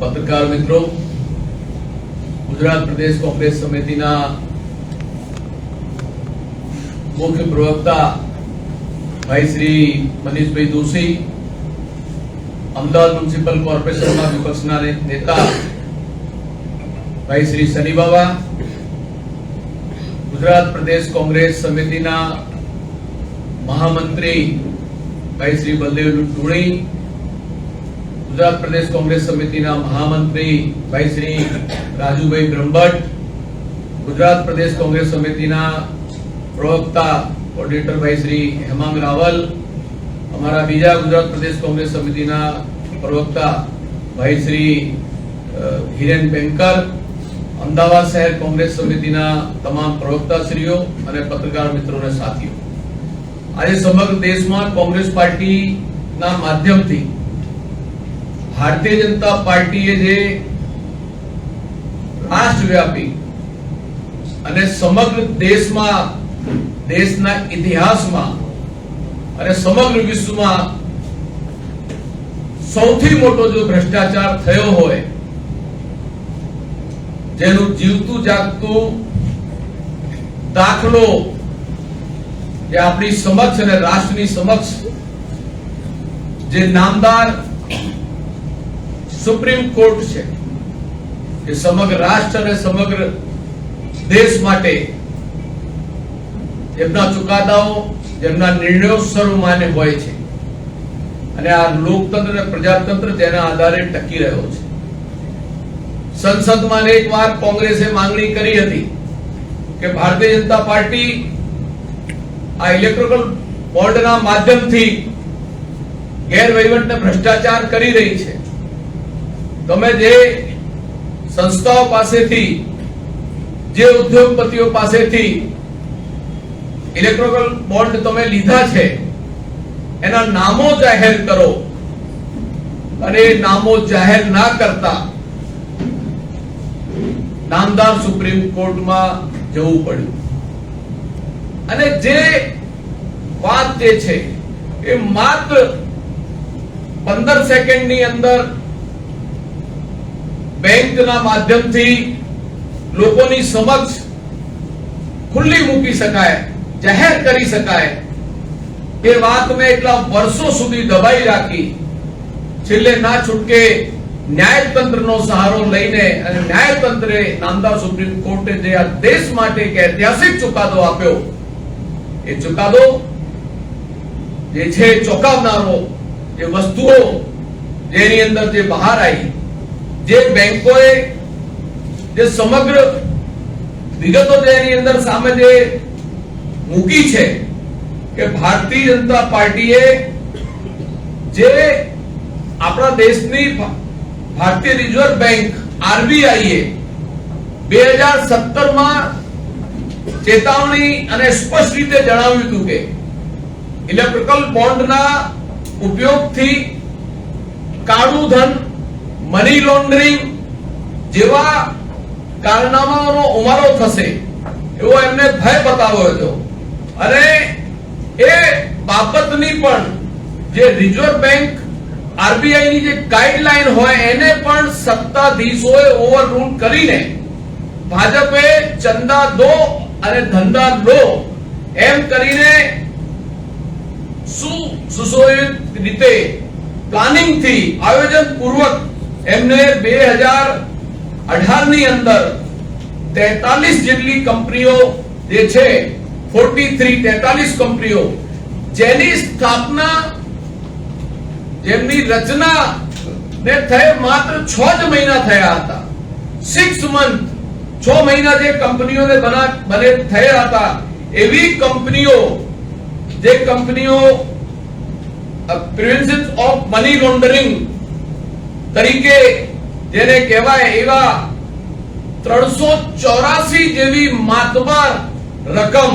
પત્રકાર મિત્રો ગુજરાત પ્રદેશ કોંગ્રેસ સમિતિના મુખ્ય પ્રવક્તા ભાઈ શ્રી મનીષભાઈ દોશી અમદાવાદ મ્યુનિસિપલ કોર્પોરેશનના વિપક્ષના ને- નેતા ભાઈ શ્રી શનિ બાબા ગુજરાત પ્રદેશ કોંગ્રેસ સમિતિના મહામંત્રી ભાઈ શ્રી બલદેવ ટુણી ગુજરાત પ્રદેશ કોંગ્રેસ સમિતિના મહામંત્રી ભાઈ શ્રી રાજુભાઈ બ્રહ્મભટ્ટ, ગુજરાત પ્રદેશ કોંગ્રેસ સમિતિના પ્રવક્તા કોર્ડિનેટર ભાઈ શ્રી હેમાંગ રાવલ, અમારા બીજા ગુજરાત પ્રદેશ કોંગ્રેસ સમિતિના પ્રવક્તા ભાઈ શ્રી હિરેન બેંકર અમદાવાદ શહેર કોંગ્રેસ સમિતિના તમામ પ્રવક્તાશ્રીઓ અને પત્રકાર મિત્રોને સાથીઓ. આજે સમગ્ર દેશમાં કોંગ્રેસ પાર્ટીના માધ્યમથી ભારતીય જનતા પાર્ટીએ જે રાષ્ટ્રવ્યાપી અને સમગ્ર દેશમાં, દેશના ઇતિહાસમાં અને સમગ્ર વિશ્વમાં સૌથી મોટો જો ભ્રષ્ટાચાર થયો હોય, જેનું જીવતું જાગતું દાખલો જે આપણી સમક્ષ અને રાષ્ટ્રની સમક્ષ જે નામદાર સુપ્રીમ કોર્ટ છે કે સમગ્ર રાષ્ટ્ર અને સમગ્ર દેશ માટે એમના ચુકાદાઓ, એમના નિર્ણયો સર્વમાન્ય હોય છે. અને આ લોકતંત્ર અને પ્રજાતંત્ર તેના આધારે ટકી રહ્યો છે. સંસદમાં એક વાર કોંગ્રેસે માંગણી કરી હતી કે ભારતીય જનતા પાર્ટી આ ઇલેક્ટ્રિકલ બોર્ડના માધ્યમથી ગેરવહીવટ ને ભ્રષ્ટાચાર કરી રહી છે. તમે જે સંસ્થાઓ પાસેથી, જે ઉદ્યોગપતિઓ પાસેથી ઇલેક્ટ્રિકલ બોન્ડ તમે લીધા છે, એના નામો જાહેર કરો. અને નામો જાહેર ના કરતા નામદાર સુપ્રીમ કોર્ટમાં જવું પડ્યું. અને જે વાત જે છે, એ માત્ર પંદર સેકન્ડની અંદર બેંકના માધ્યમથી લોકોની સમક્ષ ખુલ્લી મૂકી શકાય, જાહેર કરી શકાય. એ વાત મેં એટલા વર્ષો સુધી દબાઈ રાખી. છેલ્લે ના છૂટકે ન્યાયતંત્રનો સહારો લઈને અને ન્યાયતંત્રે નામદાર સુપ્રીમ કોર્ટે જે આ દેશ માટે એક ઐતિહાસિક ચુકાદો આપ્યો, એ ચુકાદો જે છે ચોંકાવનારો, જે વસ્તુઓ જેની અંદર જે બહાર આવી જે બેંકોએ જે સમગ્ર વિગતો તેની અંદર સામે જે મૂકી છે કે ભારતીય જનતા પાર્ટીએ જે આપણા દેશની ભારતીય રિઝર્વ બેંક આરબીઆઈએ બે હજાર સત્તરમાં ચેતવણી અને સ્પષ્ટ રીતે જણાવ્યું હતું કે ઇલેક્ટ્રિકલ બોન્ડના ઉપયોગથી કાળું ધન મની લોન્ડરિંગ જેવા કારનામાનો ઉમારો થશે, એવો એમને ભય બતાવ્યો હતો. અને એ બાબતની પણ જે રિઝર્વ બેંક આરબીઆઈ જે ગાઈડલાઈન હોય, એને પણ સત્તાધીશોએ ઓવરરૂલ કરીને ભાજપે ચંદા દો અને ધંધા લો એમ કરીને સુશોભિત રીતે પ્લાનિંગથી આયોજન પૂર્વક એમને બે હજાર અઢારની અંદર તેતાલીસ જેટલી કંપનીઓ જે છે ફોર્ટી થ્રી તેતાલીસ કંપનીઓ, જેની સ્થાપના, જેમની રચના ને થઈ માત્ર છ જ મહિના થયા હતા. સિક્સ મંથ છ મહિના જે કંપનીઓને બના, બને, થયા હતા, એવી કંપનીઓ, જે કંપનીઓ પ્રિવેન્શન ઓફ મની લોન્ડરિંગ તરીકે જેને કહેવાય એવા ત્રણસો ચોરાસી જેવી માતબાર રકમ,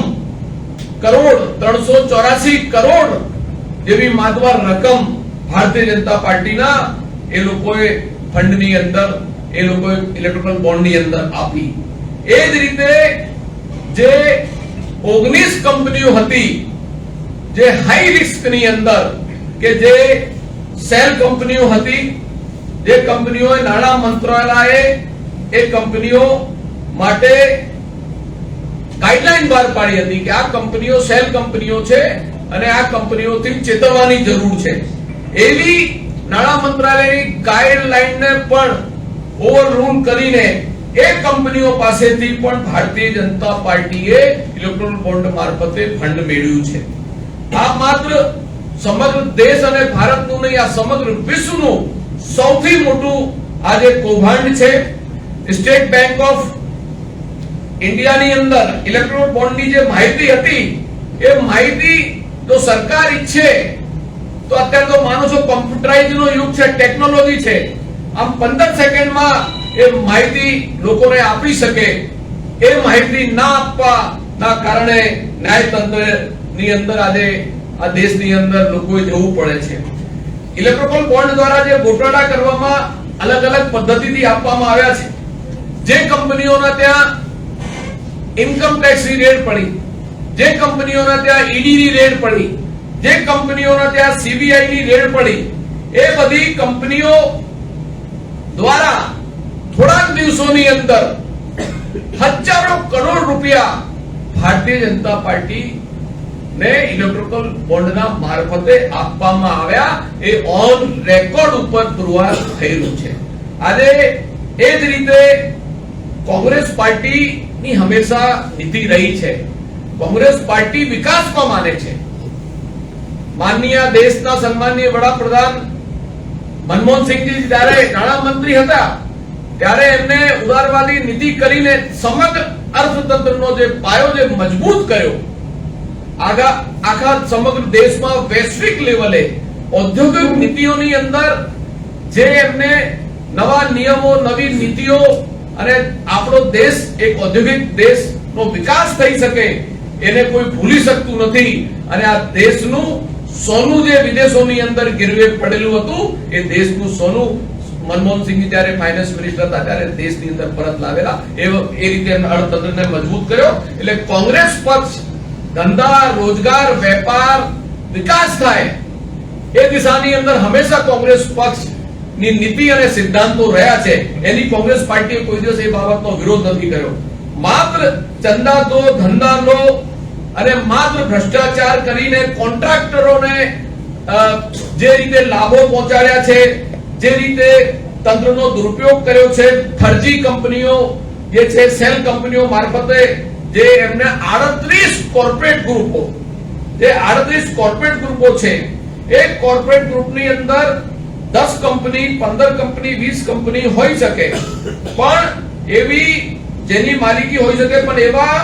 કરોડ, ત્રણસો ચોરાસી કરોડ જેવી માતબાર રકમ ભારતીય જનતા પાર્ટીના એ લોકોએ ફંડની અંદર, એ લોકોએ ઇલેક્ટ્રિકલ બોન્ડની અંદર આપી. એ જ રીતે જે ઓગણીસ કંપનીઓ હતી, જે હાઈ રિસ્કની અંદર કે જે સેલ કંપનીઓ હતી જે કંપનીઓએ નાણાં મંત્રાલયે એ કંપનીઓ માટે ગાઈડલાઈન બહાર પાડી હતી કે આ કંપનીઓ સેલ કંપનીઓ છે અને આ કંપનીઓથી ચેતવવાની જરૂર છે. એવી નાણાં મંત્રાલયની ગાઈડલાઈનને પણ ઓવરરૂલ કરીને એ કંપનીઓ પાસેથી પણ ભારતીય જનતા પાર્ટીએ ઇલેક્ટ્રોલ બોન્ડ મારફતે ફંડ મેળવ્યું છે. આ માત્ર સમગ્ર દેશ અને ભારતનું નહીં, આ સમગ્ર વિશ્વનું સૌથી મોટું આજે કૌભાંડ છે, સ્ટેટ બેંક ઓફ ઇન્ડિયાની અંદર ઇલેક્ટ્રોનિક બોન્ડની જે માહિતી હતી, એ માહિતી જો સરકાર ઈચ્છે, તો અત્યારે તો માનો છો કોમ્પ્યુટરાઇઝ નો યુગ છે, ટેકનોલોજી છે, આમ 15 સેકન્ડમાં એ માહિતી લોકોને આપી શકે, એ માહિતી ના આપવા ના કારણે ન્યાયતંત્રની અંદર આજે આ દેશની અંદર લોકોએ જવું પડે છે. ઇલેક્ટ્રોનિક બોન્ડ દ્વારા જે ગોટાળા કરવામાં અલગ અલગ પદ્ધતિથી આપવામાં આવ્યા છે. જે કંપનીઓના ત્યાં ઇન્કમ ટેક્સની રેડ પડી, જે કંપનીઓના ત્યાં ઈડી ની રેડ પડી, જે કંપનીઓના ત્યાં સીબીઆઈ ની રેડ પડી, એ બધી કંપનીઓ દ્વારા થોડાક દિવસોની અંદર હજારો કરોડ રૂપિયા ભારતીય જનતા પાર્ટી ને ઇલેક્ટ્રિકલ બોન્ડના મારફતે આપવામાં આવ્યા એ ઓન રેકોર્ડ ઉપર પુરવાર થયેલું છે. આજે એ જ રીતે કોંગ્રેસ પાર્ટીની હંમેશા નીતિ રહી છે. કોંગ્રેસ પાર્ટી વિકાસમાં માને છે. માનનીય દેશના સન્માનીય વડાપ્રધાન મનમોહનસિંહજી જ્યારે નાણામંત્રી હતા, ત્યારે એમને ઉદારવાદી નીતિ કરીને સમગ્ર અર્થતંત્રનો જે પાયો જે મજબૂત કર્યો આગા આખા સમગ્ર દેશમાં વૈશ્વિક લેવલે ઔદ્યોગિક નીતિઓની અંદર જે એમને નવા નિયમો, નવી નીતિઓ અને આપણો દેશ એક ઔદ્યોગિક દેશનો વિકાસ થઈ શકે એને કોઈ ભૂલી શકતું નથી. અને આ દેશનું સોનું જે વિદેશોની અંદર ગીરવે પડેલું હતું, એ દેશનું સોનું મનમોહનસિંહ જ્યારે ફાઇનાન્સ મિનિસ્ટર હતા, ત્યારે દેશની અંદર પરત લાવેલા. એ રીતે અર્થતંત્રને મજબૂત કર્યો. એટલે કોંગ્રેસ પક્ષ ધંધા, રોજગાર, વેપાર, વિકાસ થાય. એ દિશાની અંદર હંમેશા કોંગ્રેસ પક્ષની નીતિ અને સિદ્ધાંતો રહ્યા છે. એની કોંગ્રેસ પાર્ટીએ કોઈ દિવસ એ બાબતનો વિરોધ નથી કર્યો. માત્ર ચંદા દો ધંધા લો અને માત્ર ભ્રષ્ટાચાર કરીને કોન્ટ્રાક્ટરોને જે રીતે લાભો પહોંચાડ્યા છે, જે રીતે તંત્રનો દુરુપયોગ કર્યો છે, ફરજી કંપનીઓ જે છે, સેલ કંપનીઓ મારફતે જે એમને આડત્રીસ કોર્પોરેટ ગ્રુપો જે આડત્રીસ કોર્પોરેટ ગ્રુપો છે, એ કોર્પોરેટ ગ્રુપની અંદર દસ કંપની, પંદર કંપની, વીસ કંપની હોઈ શકે. પણ એવી જેની માલિકી હોઈ શકે, પણ એવા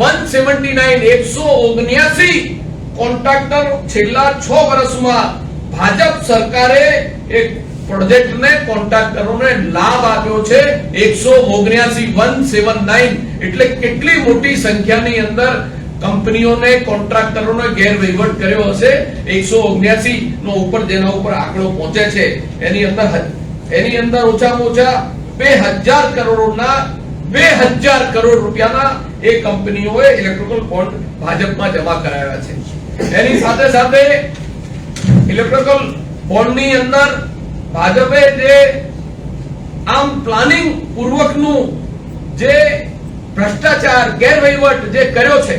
વન સેવન્ટી નાઇન એકસો ઓગણ્યાસી કોન્ટ્રાક્ટર છેલ્લા છ વર્ષમાં ભાજપ સરકારે એક પ્રોજેક્ટને કોન્ટ્રાક્ટરોને લાભ આપ્યો છે એકસો ઓગણ્યાસી વન સેવન નાઇન. એટલે કેટલી મોટી સંખ્યાની અંદર કંપનીઓને કોન્ટ્રાક્ટરોને ગેરવહીવટ કર્યો હશે. એકસો ઓગણ્યાસી નો ઉપર જેના ઉપર આંકડો પહોંચે છે. એની અંદર એની અંદર ઓછામાં ઓછા બે હજાર કરોડના બે હજાર કરોડ રૂપિયાના એ કંપનીઓએ ઇલેક્ટ્રિકલ બોન્ડ ભાજપમાં જમા કરાવ્યા છે. એની સાથે સાથે ઇલેક્ટ્રિકલ બોન્ડની અંદર ભાજપે જે આમ પ્લાનિંગ પૂર્વકનું જે ભ્રષ્ટાચાર, ગેરવહીવટ જે કર્યો છે,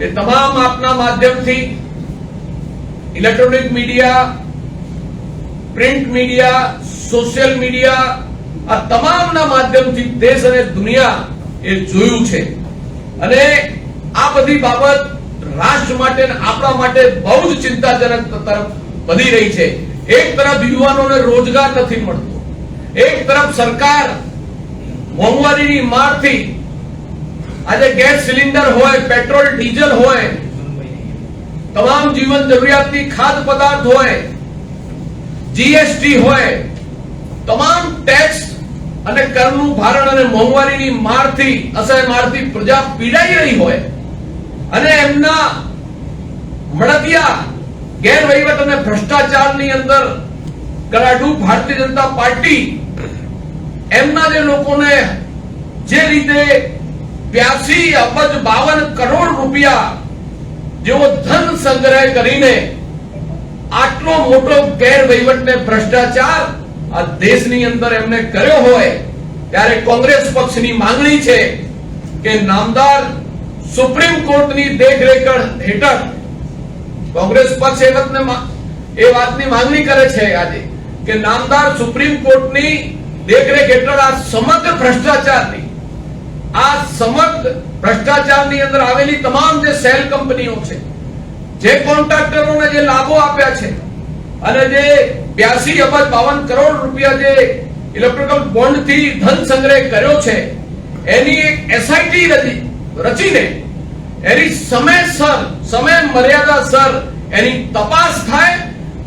એ તમામ આપના માધ્યમથી electronic media print media social media આ તમામના માધ્યમથી દેશ અને દુનિયા એ જોયું છે. અને આ બધી બાબત રાષ્ટ્ર માટે આપણા માટે બહુ જ ચિંતાજનક તરફ વધી રહી છે. એક તરફ યુવાનોને રોજગાર નથી મળતો. એક તરફ સરકાર મોંઘવારીની મારથી આજે ગેસ સિલિન્ડર હોય, પેટ્રોલ, ડીઝલ હોય, તમામ જીવન જરૂરિયાતની ખાદ્ય પદાર્થ હોય જીએસટી હોય, તમામ ટેક્સ અને કરનું ભારણ અને મોંઘવારીની મારથી, અસહ્ય મારથી પ્રજા પીડાઈ રહી હોય. અને એમના મળતિયા ગેરવહીવટ અને ભ્રષ્ટાચારની અંદર કરાડુ ભારતીય જનતા પાર્ટી એમના જે લોકોને જે રીતે બ્યાસી, અબજ, બાવન કરોડ રૂપિયા જેવો ધન સંગ્રહ કરીને આટલો મોટો ગેરવહીવટ ને ભ્રષ્ટાચાર આ દેશની અંદર એમને કર્યો હોય, ત્યારે કોંગ્રેસ પક્ષની માંગણી છે કે નામદાર સુપ્રીમ કોર્ટની દેખરેખ હેઠળ કોંગ્રેસ પક્ષ એ વખતે એ વાતની માંગણી કરે છે આજે કે નામદાર સુપ્રીમ કોર્ટની દેખરેખ હેઠળ આ સમગ્ર ભ્રષ્ટાચારની, આ સમગ્ર ભ્રષ્ટાચારની અંદર આવેલી તમામ જે સેલ કંપનીઓ છે, જે કોન્ટ્રાક્ટરોને જે લાભો આપ્યા છે અને જે બ્યાસી અબજ બાવન કરોડ રૂપિયા જે ઇલેક્ટ્રિકલ બોન્ડથી ધન સંગ્રહ કર્યો છે, એની એક એસઆઈટી રચીને એની સમયસર સમય મર્યાદા સર, એની તપાસ થાય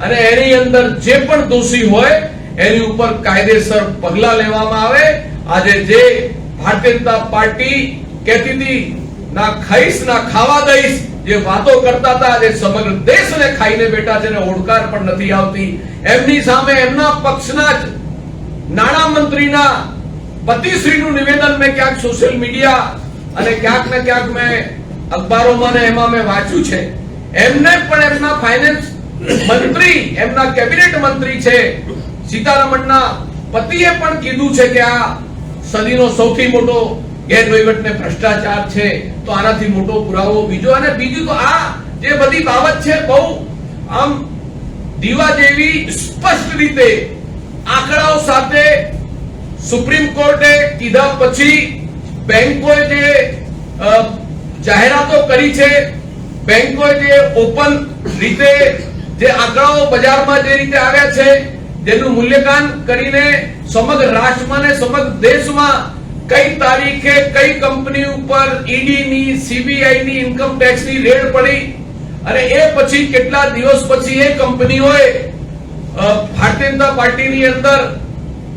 અને એની અંદર જે પણ દોષી હોય, એની ઉપર કાયદેસર પગલા લેવામાં આવે. આજે જે ભારતીય જનતા પાર્ટી કહેતી હતી, ના ખાઈશ, ના ખાવા દઈશ, જે વાતો કરતા હતા, આજે સમગ્ર દેશને ખાઈને બેઠા છે અને ઓળખાણ પણ નથી આવતી. એમની સામે એમના પક્ષના જ નાણામંત્રીના પતિશ્રીનું નિવેદન મેં ક્યાંક સોશિયલ મીડિયા અને ક્યાંક ને ક્યાંક મેં અખબારોમાં એમાં મેં વાંચ્યું છે. એમને પણ એમના ફાઇનાન્સ મંત્રી, એમના કેબિનેટ મંત્રી છે. સીતારમણના પતિએ પણ કીધું છે કે આ સદીનો સૌથી મોટો ગેરવહીવટ ને ભ્રષ્ટાચાર છે. તો આનાથી મોટો પુરાવો બીજો. અને બીજું તો આ જે બધી બાબત છે, બહુ આમ દીવા જેવી સ્પષ્ટ રીતે આંકડાઓ સાથે સુપ્રીમ કોર્ટે કીધા પછી બેંકોએ જે જાહેરાતો કરી છે, બેંકોએ જે ઓપન રીતે જે આંકડાઓ બજારમાં જે રીતે આવ્યા છે, જેનું મૂલ્યાંકન કરીને સમગ્ર રાષ્ટ્રમાં ને સમગ્ર દેશમાં કઈ તારીખે કઈ કંપની ઉપર ઈડી ની સીબીઆઈ ની ઇન્કમ ટેક્સ રેડ પડી અને એ પછી કેટલા દિવસ પછી એ કંપનીઓએ ભારતીય જનતા પાર્ટીની અંદર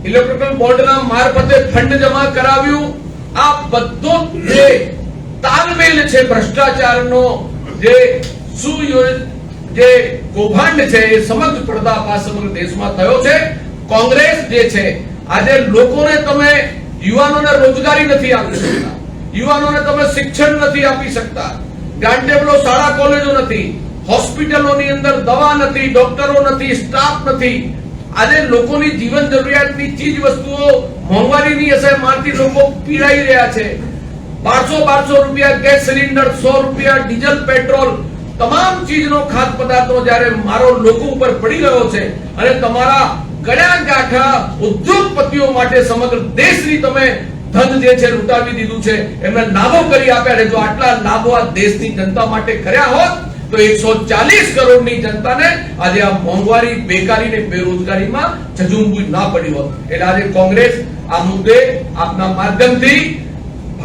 ઇલેક્ટ્રિકલ બોર્ડના મારફતે ફંડ જમા કરાવ્યું. આ બધો જે તાલમેલ છે ભ્રષ્ટાચારનો, જે સુયોજ જે કૌભાંડ છે એ સમગ્ર પર્દાફાશ સમગ્ર દેશમાં થયો છે. કોંગ્રેસ જે છે, આજે લોકોને તમે યુવાનોને રોજગારી નથી આપી શકતા. યુવાનોને તમે શિક્ષણ નથી આપી શકતા. ટેબલો શાળા કોલેજો નથી. હોસ્પિટલોની અંદર દવા નથી, ડોક્ટરો નથી, સ્ટાફ નથી. આજે લોકોની જીવન જરૂરિયાતની ચીજ વસ્તુઓ મોંઘવારીની અસર મારથી લોકો પીડાઈ રહ્યા છે. બારસો બારસો રૂપિયા ગેસ સિલિન્ડર, સો રૂપિયા ડીઝલ, પેટ્રોલ તમામ ચીજનો ખાદ્ય પદાર્થો જ્યારે મારો લોકો ઉપર પડી રહ્યો છે અને તમારા ગળ્યા ગાંઠા ઉદ્યોગપતિઓ માટે સમગ્ર દેશની તમે ધન જે છે લૂંટાવી દીધું છે, એમને લાભો કરી આપ્યા છે. જો આટલા લાભો આ દેશની જનતા માટે કર્યા હોત, તો એકસો ચાલીસ કરોડની જનતાને આજે આ મોંઘવારી, બેકારી ને બેરોજગારીમાં ઝઝુંબુ ના પડી હોત. એટલે આજે કોંગ્રેસ આ મુદ્દે આપના માધ્યમથી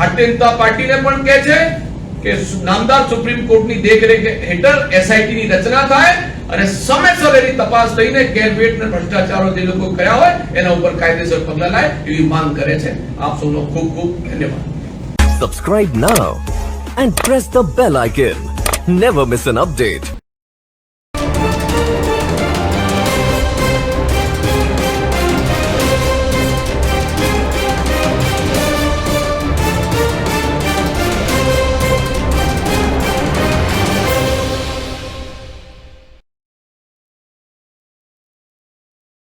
ભારતીય જનતા પાર્ટીને પણ કહે છે કે નામદાર સુપ્રીમ કોર્ટની દેખરેખ હેઠળ એસઆઈટી ની રચના થાય અને સમયસર એની તપાસ થઈને ગેરવેટ ને ભ્રષ્ટાચારો જે લોકો કર્યા હોય, એના ઉપર કાયદેસર પગલા લાય એવી માંગ કરે છે. આપ સૌનો ખૂબ ખૂબ ધન્યવાદ. Subscribe now and press the bell icon never miss an update.